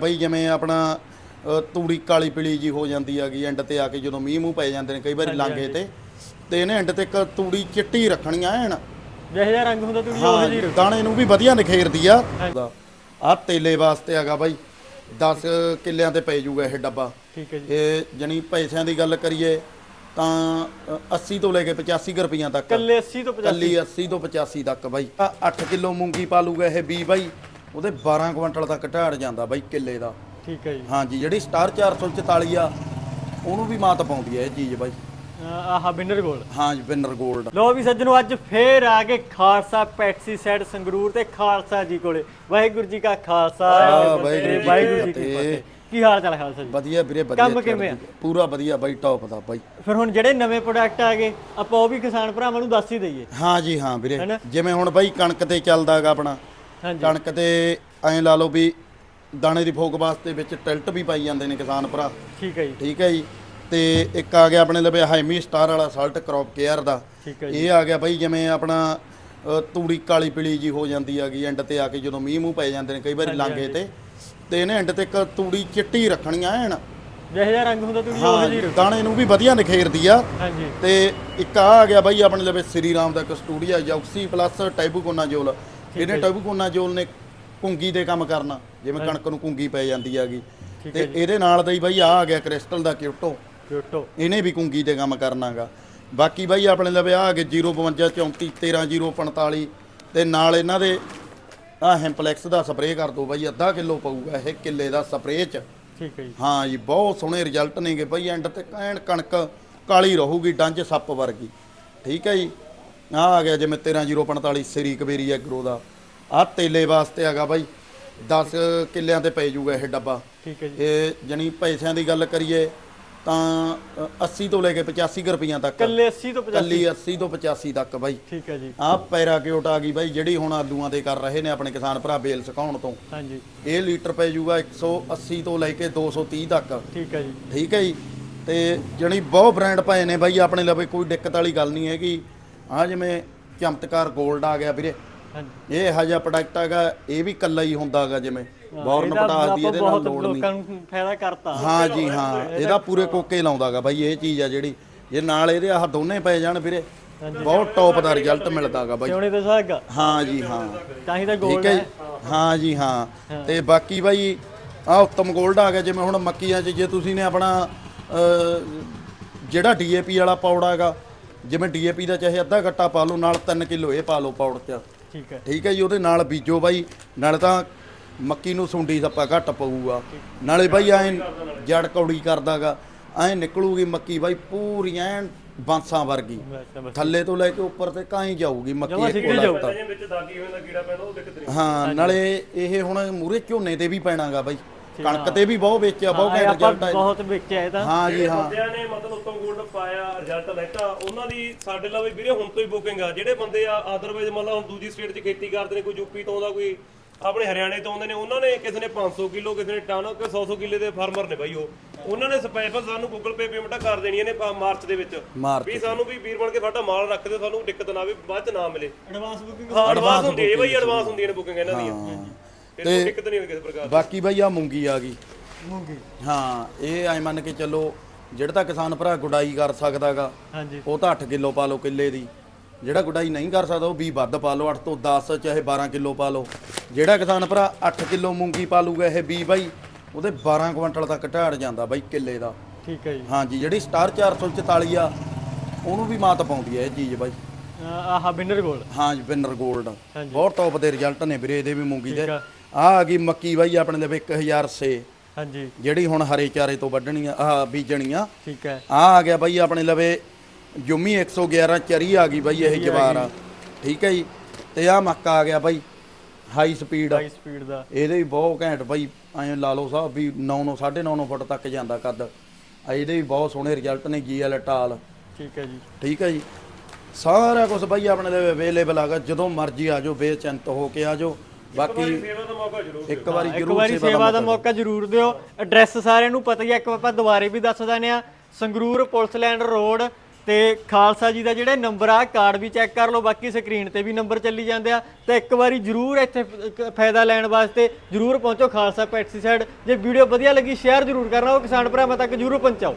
ਬਈ ਜਿਵੇਂ ਆਪਣਾ ਅ, ਤੂੜੀ ਕਾਲੀ ਪੀਲੀ ਜੀ ਹੋ ਜਾਂਦੀ ਹੈਗੀ ਐਂਡ ਤੇ ਆ ਕੇ ਜਦੋਂ ਮੀਂਹ ਮੂੰਹ ਪੈ ਜਾਂਦੇ ਨੇ ਕਈ ਵਾਰੀ ਲਾਂਗੇ ਤੇ ਤੇ ਇਹਨੇ ਐਂਡ ਤੇ ਇੱਕ ਤੂੜੀ ਚਿੱਟੀ ਰੱਖਣੀ ਆ ਐਨ। ਜਿਹੇ ਜਿਹਾ ਰੰਗ ਹੁੰਦਾ ਹਾਂ ਉਹ ਜੀ ਦਾਣੇ ਨੂੰ ਵੀ ਵਧੀਆ ਨਿਖੇਰਦੀ ਆ। ਆ ਤੇਲੇ ਵਾਸਤੇ ਹੈਗਾ ਬਾਈ 10 ਕਿੱਲਿਆਂ ਤੇ ਪੈ ਜਾਊਗਾ ਇਹ ਡੱਬਾ। ਠੀਕ ਹੈ ਜੀ। ਇਹ ਜਣੀ ਪੈਸਿਆਂ ਦੀ ਗੱਲ ਕਰੀਏ ਤਾਂ ਅ, 80 ਤੋਂ ਲੈ ਕੇ 85 ਕੁ ਰੁਪਈਆਂ ਤੱਕ। ਕੱਲੇ 80 ਤੋਂ 50 ਕੱਲੀ 80 ਤੋਂ 85 ਤੱਕ ਬਾਈ। 8 ਕਿਲੋ ਮੂੰਗੀ ਪਾ ਲੂਗਾ ਇਹ ਬੀ ਬਾਈ। ਉਹਦੇ 12 ਕੁਇੰਟਲ ਤੱਕ ਢਾੜ ਜਾਂਦਾ ਬਾਈ ਕਿੱਲੇ ਦਾ। ਠੀਕ ਹੈ ਜੀ। ਹਾਂਜੀ ਜਿਹੜੀ ਸਟਾਰ 444 ਆ ਉਹਨੂੰ ਵੀ ਮਾਤ ਪਾਉਂਦੀ ਹੈ ਇਹ ਚੀਜ਼ ਬਾਈ। ਆਹ ਬਿਨਰ ਗੋਲ ਹਾਂ ਜੀ ਵਿਨਰ 골ਡ ਲੋ ਵੀ ਸੱਜਣੋ ਅੱਜ ਫੇਰ ਆ ਗਏ ਖਾਲਸਾ ਪੈਟਸੀ ਸਾਈਡ ਸੰਗਰੂਰ ਤੇ ਖਾਲਸਾ ਜੀ ਕੋਲੇ। ਵਾਹਿਗੁਰੂ ਜੀ ਕਾ ਖਾਲਸਾ ਵਾਹਿਗੁਰੂ ਜੀ ਕੀ ਕੀ ਫਤਿਹ। ਕੀ ਹਾਲ ਚਾਲ ਖਾਲਸਾ ਜੀ? ਵਧੀਆ ਵੀਰੇ ਵਧੀਆ ਕੰਮ ਕਿਵੇਂ ਆ? ਪੂਰਾ ਵਧੀਆ ਬਾਈ ਟੌਪ ਦਾ ਬਾਈ। ਫਿਰ ਹੁਣ ਜਿਹੜੇ ਨਵੇਂ ਪ੍ਰੋਡਕਟ ਆ ਗਏ ਆਪਾਂ ਉਹ ਵੀ ਕਿਸਾਨ ਭਰਾਵਾਂ ਨੂੰ ਦੱਸ ਹੀ ਦਈਏ। ਹਾਂ ਜੀ ਹਾਂ ਵੀਰੇ? ਜਿਵੇਂ ਹੁਣ ਬਾਈ ਕਣਕ ਤੇ ਚੱਲਦਾ ਹੈਗਾ ਆਪਣਾ। ਕਣਕ ਤੇ ਐਂ ਲਾ ਲਓ ਵੀ ਦਾਣੇ ਦੀ ਫੋਕ ਵਾਸਤੇ ਵਿੱਚ ਟਿਲਟ ਵੀ ਪਾਈ ਜਾਂਦੇ ਨੇ ਕਿਸਾਨ ਭਰਾ। ਠੀਕ ਹੈ ਜੀ। ਠੀਕ ਹੈ ਜੀ। ਤੇ ਇੱਕ ਆ ਗਿਆ ਆਪਣੇ ਲਵੇ ਹਾਈਮੀ ਸਟਾਰ ਵਾਲਾ ਸਾਲਟ ਕ੍ਰੌਪ ਕੇਅਰ ਦਾ। ਇਹ ਆ ਗਿਆ ਬਾਈ ਜਿਵੇਂ ਆਪਣਾ ਤੂੜੀ ਕਾਲੀ ਪੀਲੀ ਜੀ ਹੋ ਜਾਂਦੀ ਹੈਗੀ ਐਂਡ ਤੇ ਆ ਕੇ ਜਦੋਂ ਮੀਂਹ ਮੂੰਹ ਪੈ ਜਾਂਦੇ ਨੇ ਕਈ ਵਾਰੀ ਲਾਂਗੇ ਤੇ। ਤੇ ਇਹਨੇ ਐਂਡ ਤੇ ਇੱਕ ਤੂੜੀ ਚਿੱਟੀ ਰੱਖਣੀ ਆ ਐਨ। ਜਿਹੇ ਜਿਹਾ ਰੰਗ ਹੁੰਦਾ ਹਾਂ ਉਹ ਜੀ ਦਾਣੇ ਨੂੰ ਵੀ ਵਧੀਆ ਨਿਖੇਰਦੀ ਆ। ਹਾਂਜੀ। ਤੇ ਇੱਕ ਆ ਆ ਗਿਆ ਬਾਈ ਆਪਣੇ ਲਵੇ ਸ੍ਰੀ ਰਾਮ ਦਾ ਇੱਕ ਸਟੂਡੀਓ ਜੌਕਸੀ ਪਲੱਸ ਟੈਬੂਕੋਨਾ ਜੋਲ। ਇਹਨੇ ਟੈਬੂਕੋਨਾ ਜੋਲ ਨੇ ਕੁੰਗੀ ਦੇ ਕੰਮ ਕਰਨਾ ਜਿਵੇਂ ਕਣਕ ਨੂੰ ਕੁੰਗੀ ਪੈ ਜਾਂਦੀ ਹੈਗੀ। ਤੇ ਇਹਦੇ ਨਾਲ ਦਾ ਹੀ ਬਾਈ ਆ ਆ ਗਿਆ ਕ੍ਰਿਸਟਲ ਦਾ ਕਿਊਟੋ ਕਿਉਟੋ। ਇਹਨੇ ਵੀ ਕੁੰਗੀ ਤੇ ਕੰਮ ਕਰਨਾਗਾ। ਬਾਕੀ ਬਾਈ ਆਪਣੇ ਲਵੇ ਆ ਗਏ 052 34 13045 ਤੇ ਨਾਲ ਇਹਨਾਂ ਦੇ ਆ ਹੈਂਪਲੈਕਸ ਦਾ ਸਪਰੇਅ ਕਰ ਦੋ ਬਾਈ ਅੱਧਾ ਕਿਲੋ ਪਊਗਾ ਇਹ ਕਿੱਲੇ ਦਾ ਸਪਰੇਅ ਚ। ਠੀਕ ਹੈ ਜੀ। ਹਾਂ ਜੀ ਬਹੁਤ ਸੋਹਣੇ ਰਿਜ਼ਲਟ ਨੇਗੇ ਬਾਈ ਐਂਡ ਤੇ ਐਨ ਕਣਕ ਕਾਲੀ ਰਹੂਗੀ ਡੰਜ ਸੱਪ ਵਰਗੀ। ਠੀਕ ਹੈ ਜੀ। ਆ ਆ ਗਿਆ ਜਿਵੇਂ 13045 ਸ੍ਰੀ ਕਬੇਰੀ ਐਗਰੋ ਦਾ। ਆ ਤੇਲੇ ਵਾਸਤੇ ਹੈਗਾ ਬਾਈ 10 ਕਿੱਲਿਆਂ ਤੇ ਪੈ ਜਾਊਗਾ ਇਹ ਡੱਬਾ। ਠੀਕ ਹੈ ਜੀ। ਇਹ ਜਣੀ ਪੈਸਿਆਂ ਦੀ ਗੱਲ ਕਰੀਏ ਤਾਂ ਅ, 80 ਤੋਂ ਲੈ ਕੇ 85 ਕੁ ਰੁਪਈਆਂ ਤੱਕ। ਕੱਲੇ 80 ਤੋਂ 50 ਕੱਲੀ 80 ਤੋਂ 85 ਤੱਕ ਬਾਈ। ਠੀਕ ਹੈ ਜੀ। ਆਹ ਪੈਰਾਕਿਊਟ ਆ ਗਈ ਬਾਈ ਜਿਹੜੀ ਹੁਣ ਆਲੂਆਂ ਦੇ ਕਰ ਰਹੇ ਨੇ ਆਪਣੇ ਕਿਸਾਨ ਭਰਾ ਬੇਲ ਸੁਕਾਉਣ ਤੋਂ। ਹਾਂਜੀ। ਇਹ ਲੀਟਰ ਪੈ ਜਾਊਗਾ 180 ਤੋਂ ਲੈ ਕੇ 230 ਤੱਕ। ਠੀਕ ਹੈ ਜੀ। ਠੀਕ ਹੈ ਜੀ। ਤੇ ਜਣੀ ਬਹੁਤ ਬ੍ਰਾਂਡ ਪਏ ਨੇ ਬਾਈ ਆਪਣੇ ਲਵੇ ਕੋਈ ਦਿੱਕਤ ਵਾਲੀ ਗੱਲ ਨਹੀਂ ਹੈਗੀ। ਆ ਜਿਵੇਂ ਚਮਤਕਾਰ 골ਡ ਆ ਗਿਆ ਵੀਰੇ। ਹਾਂਜੀ। ਇਹ ਇਹੋ ਜਿਹਾ ਪ੍ਰੋਡਕਟ ਹੈਗਾ ਇਹ ਵੀ ਕੱਲਾ ਹੀ ਹੁੰਦਾ ਹੈਗਾ ਜਿਵੇਂ ਬੌਰਨ ਪਟਾਸ ਦੀ ਇਹਦੇ ਨਾਲ ਬਹੁਤ ਲੋੜ ਨਹੀਂ। ਲੋਕਾਂ ਨੂੰ ਫਾਇਦਾ ਕਰਤਾ। ਹਾਂ ਜੀ ਹਾਂ ਇਹਦਾ ਪੂਰੇ ਕੋਕੇ ਲਾਉਂਦਾਗਾ ਬਾਈ ਇਹ ਚੀਜ਼ ਆ ਜਿਹੜੀ। ਜੇ ਨਾਲ ਇਹਦੇ ਆਹ ਦੋਨੇ ਪੈ ਜਾਣ ਵੀਰੇ ਬਹੁਤ ਟੌਪ ਦਾ ਰਿਜ਼ਲਟ ਮਿਲਦਾਗਾ ਬਾਈ। ਸੋਨੇ ਤੇ ਸਾਗਾ। ਹਾਂ ਜੀ ਹਾਂ। ਤਾਂ ਹੀ ਤਾਂ ਠੀਕ ਗੋਲਡ ਹੈ। ਹੈ ਜੀ ਹਾਂ। ਜੀ ਹਾਂ। ਤੇ ਬਾਕੀ ਬਾਈ ਆ ਉੱਤਮ 골ਡ ਆ ਗਿਆ ਜਿਵੇਂ ਹੁਣ ਮੱਕੀਆਂ 'ਚ ਜੇ ਤੁਸੀਂ ਨੇ ਆਪਣਾ ਅ, ਜਿਹੜਾ ਡੀਏਪੀ ਵਾਲਾ ਪੌੜਾ ਹੈਗਾ ਜਿਵੇਂ ਡੀਏਪੀ ਦਾ ਚਾਹੇ ਅੱਧਾ ਗੱਟਾ ਪਾ ਲਓ ਨਾਲ 3 ਕਿਲੋ ਇਹ ਪਾ ਲਓ ਪੌੜ 'ਚ। ਠੀਕ ਹੈ। ਠੀਕ ਹੈ ਜੀ ਉਹਦੇ ਨਾਲ ਬੀਜੋ ਬਾਈ ਨਾਲੇ ਤਾਂ ਮੱਕੀ ਨੂੰ ਸੁੰਡੀ ਸੱਪਾ ਘੱਟ ਪਊਗਾ। ਨਾਲੇ ਬਾਈ ਐ ਜੜ ਕੌੜੀ ਕਰਦਾਗਾ ਐ ਨਿਕਲੂਗੀ ਮੱਕੀ ਬਾਈ ਪੂਰੀ ਐਨ ਬਾਂਸਾਂ ਵਰਗੀ। ਥੱਲੇ ਤੋਂ ਲੈ ਕੇ ਉੱਪਰ ਤੇ ਕਾਈ ਜਾਊਗੀ ਮੱਕੀ ਇੱਕੋ ਸਿੱਧੀ ਜਾਊ। ਲੱਤ। ਵਿੱਚ ਦਾਗੀ ਹੋਣ ਦਾ ਕੀੜਾ ਪੈਂਦਾ ਉਹ ਦਿੱਕਤ ਨਹੀਂ ਹਾਂ ਨਾਲੇ ਇਹ ਹੁਣ ਮੂਰੇ ਝੋਨੇ ਤੇ ਵੀ ਪੈਣਾਗਾ ਬਾਈ। ਕਣਕ ਤੇ ਵੀ ਬਹੁਤ ਵੇਚਿਆ ਬਹੁਤ ਘੈਂਟ ਰਿਜ਼ਲਟ ਆਇਆ ਬਹੁਤ ਵੇਚਿਆ ਇਹ ਤਾਂ। ਹਾਂ ਜੀ ਹਾਂ। ਬੰਦਿਆਂ ਨੇ ਮਤਲਬ ਉੱਤਮ ਗੋਲਡ ਪਾਇਆ ਰਿਜ਼ਲਟ ਲੈਤਾ। ਉਹਨਾਂ ਦੀ ਸਾਡੇ ਲਵੇ ਵੀਰੇ ਹੁਣ ਤੋਂ ਹੀ ਬੁਕਿੰਗ ਆ। ਜਿਹੜੇ ਬੰਦੇ ਆ ਅਦਰਵਾਈਜ਼ ਮਤਲਬ ਹੁਣ ਦੂਜੀ ਸਟੇਟ 'ਚ ਖੇਤੀ ਕਰਦੇ ਨੇ ਕੋਈ ਯੂਪੀ ਤੋਂ ਆਉਂਦਾ ਕੋਈ ਆਪਣੇ ਹਰਿਆਣੇ ਤੋਂ ਆਉਂਦੇ ਨੇ ਉਹਨਾਂ ਨੇ ਕਿਸੇ ਨੇ 500 ਕਿਲੋ ਕਿਸੇ ਨੇ ਟਨ ਕਿ 100 100 ਕਿੱਲੇ ਦੇ ਫਾਰਮਰ ਨੇ ਬਾਈ ਉਹ। ਉਹਨਾਂ ਨੇ ਸਪੈਸ਼ਲ ਸਾਨੂੰ ਗੂਗਲ ਪੇ ਪੇਮੈਂਟਾਂ ਕਰ ਦੇਣੀਆਂ ਨੇ ਮਾਰਚ ਦੇ ਵਿੱਚ। ਵੀ ਸਾਨੂੰ ਵੀ ਵੀਰ ਬਣ ਕੇ ਸਾਡਾ ਮਾਲ ਰੱਖ ਦਿਓ ਸਾਨੂੰ ਦਿੱਕਤ ਨਾ ਆਵੇ ਬਾਅਦ ਚ ਨਾ ਮਿਲੇ। ਐਡਵਾਂਸ ਬੁਕਿੰਗ ਹਾਂ ਐਡਵਾਂਸ ਹੁੰਦੀ ਹੈ ਬਾਈ ਐਡਵਾਂਸ ਹੁੰਦੀਆਂ ਨੇ ਬੁਕਿੰਗ ਇਹਨਾਂ ਦੀਆਂ ਫਿਰ ਕੋਈ ਦਿੱਕਤ ਨਹੀਂ ਹੁੰਦੀ ਕਿਸੇ ਪ੍ਰਕਾਰ ਦੀ। ਬਾਕੀ ਬਾਈ ਆ ਮੂੰਗੀ ਆ ਗਈ। ਮੂੰਗੀ। ਹਾਂ ਇਹ ਐ ਮੰਨ ਕੇ ਚੱਲੋ ਜਿਹੜਾ ਤਾਂ ਕਿਸਾਨ ਭਰਾ ਗੁਡਾਈ ਕਰ ਸਕਦਾਗਾ ਹਾਂਜੀ। ਉਹ ਤਾਂ 8 ਕਿਲੋ ਪਾ ਲਓ ਕਿੱਲੇ ਦੀ। ਜਿਹੜਾ ਗੁਡਾਈ ਨਹੀਂ ਕਰ ਸਕਦਾ ਉਹ 20 ਵੱਧ ਪਾ ਲਓ 8 ਤੋਂ 10 ਚਾਹੇ 12 ਕਿਲੋ ਪਾ ਲਓ। ਜਿਹੜਾ ਕਿਸਾਨ ਭਰਾ 8 ਕਿਲੋ ਮੂੰਗੀ ਪਾ ਲੂਗਾ ਇਹ 20 ਬਾਈ ਉਹਦੇ 12 ਕੁਇੰਟਲ ਤੱਕ ਢਾੜ ਜਾਂਦਾ ਬਾਈ ਕਿੱਲੇ ਦਾ। ਠੀਕ ਹੈ ਜੀ। ਹਾਂਜੀ ਜਿਹੜੀ ਸਟਾਰ 444 ਆ ਉਹਨੂੰ ਵੀ ਮਾਤ ਪਾਉਂਦੀ ਹੈ ਇਹ ਚੀਜ਼ ਬਾਈ। ਅਹ ਆਹ ਬਿਨਰ ਗੋਲ ਹਾਂ ਜੀ ਵਿਨਰ 골ਡ ਹਾਂਜੀ। ਬਹੁਤ ਟੌਪ ਦੇ ਰਿਜ਼ਲਟ ਨੇ ਵੀਰੇ ਇਹਦੇ ਵੀ ਮੂੰਗੀ ਦੇ। ਠੀਕ ਆ। ਆ। ਆ ਗਈ ਮੱਕੀ ਬਾਈ ਆਪਣੇ ਲਈ 1000 ਸੇ ਹਾਂਜੀ। ਜਿਹੜੀ ਹੁਣ ਹਰੇ ਚਾਰੇ ਤੋਂ ਵੱਢਣੀ ਆ ਆਹ ਬੀਜਣੀ ਆ। ਠੀਕ ਹੈ। ਆ ਆ ਗਿਆ ਬਾਈ ਆਪਣੇ ਲਵੇ ਜੁਮੀ 111 ਚਰੀ ਆ ਗਈ ਬਾਈ ਇਹ ਜਵਾਰ ਆ ਠੀਕ ਹੈ ਜੀ। ਤੇ ਆ ਮੱਕਾ ਆ ਗਿਆ ਬਾਈ ਹਾਈ ਸਪੀਡ ਹਾਈ ਸਪੀਡ ਦਾ। ਇਹਦੇ ਵੀ ਬਹੁਤ ਘੈਂਟ ਬਾਈ ਐਂ ਲਾ ਲਓ ਸਾਹਿਬ ਵੀ 9 9 9.5 ਫੁੱਟ ਤੱਕ ਜਾਂਦਾ ਕੱਦ। ਆ ਇਹਦੇ ਵੀ ਬਹੁਤ ਸੋਹਣੇ ਰਿਜ਼ਲਟ ਨੇ ਜੀਐਲ ਟਾਲ ਠੀਕ ਹੈ ਜੀ। ਠੀਕ ਹੈ ਜੀ। ਸਾਰਾ ਕੁਝ ਬਾਈ ਆਪਣੇ ਲਈ ਅਵੇਲੇਬਲ ਹੈਗਾ ਜਦੋਂ ਮਰਜ਼ੀ ਆ ਜਾਓ ਬੇਚਿੰਤ ਹੋ ਕੇ ਆ ਜਾਓ। ਬਾਕੀ ਸੇਵਾ ਦਾ ਮੌਕਾ ਜ਼ਰੂਰ ਇੱਕ ਵਾਰੀ ਇੱਕ ਜ਼ਰੂਰ ਵਾਰੀ ਸੇਵਾ ਸੇਵਾ ਦਾ ਮੌਕਾ ਜ਼ਰੂਰ ਦਿਓ। ਐਡਰੈਸ ਸਾਰਿਆਂ ਨੂੰ ਪਤਾ ਹੀ ਹੈ ਇੱਕ ਵਾਰ ਆਪਾਂ ਦੁਬਾਰੇ ਵੀ ਦੱਸ ਦਿੰਦੇ ਆ ਸੰਗਰੂਰ ਪੁਲਿਸ ਲੈਂਡ ਰੋਡ ਤੇ ਖਾਲਸਾ ਜੀ ਦਾ ਜਿਹੜੇ ਨੰਬਰ ਆ ਕਾਰਡ ਵੀ ਚੈੱਕ ਕਰ ਲਓ ਬਾਕੀ ਸਕਰੀਨ ਤੇ ਵੀ ਨੰਬਰ ਚੱਲੀ ਜਾਂਦੇ ਆ। ਤੇ ਇੱਕ ਵਾਰੀ ਜਰੂਰ ਇੱਥੇ ਫ- ਫਾਇਦਾ ਲੈਣ ਵਾਸਤੇ ਜਰੂਰ ਪਹੁੰਚੋ ਖਾਲਸਾ ਪੈਟਸੀ ਸਾਈਡ ਜੇ ਵੀਡੀਓ ਵਧੀਆ ਲੱਗੀ ਸ਼ੇਅਰ ਜਰੂਰ ਕਰਨਾ ਉਹ ਕਿਸਾਨ ਭਰਾਵਾਂ ਤੱਕ ਜਰੂਰ ਪਹੁੰਚਾਓ।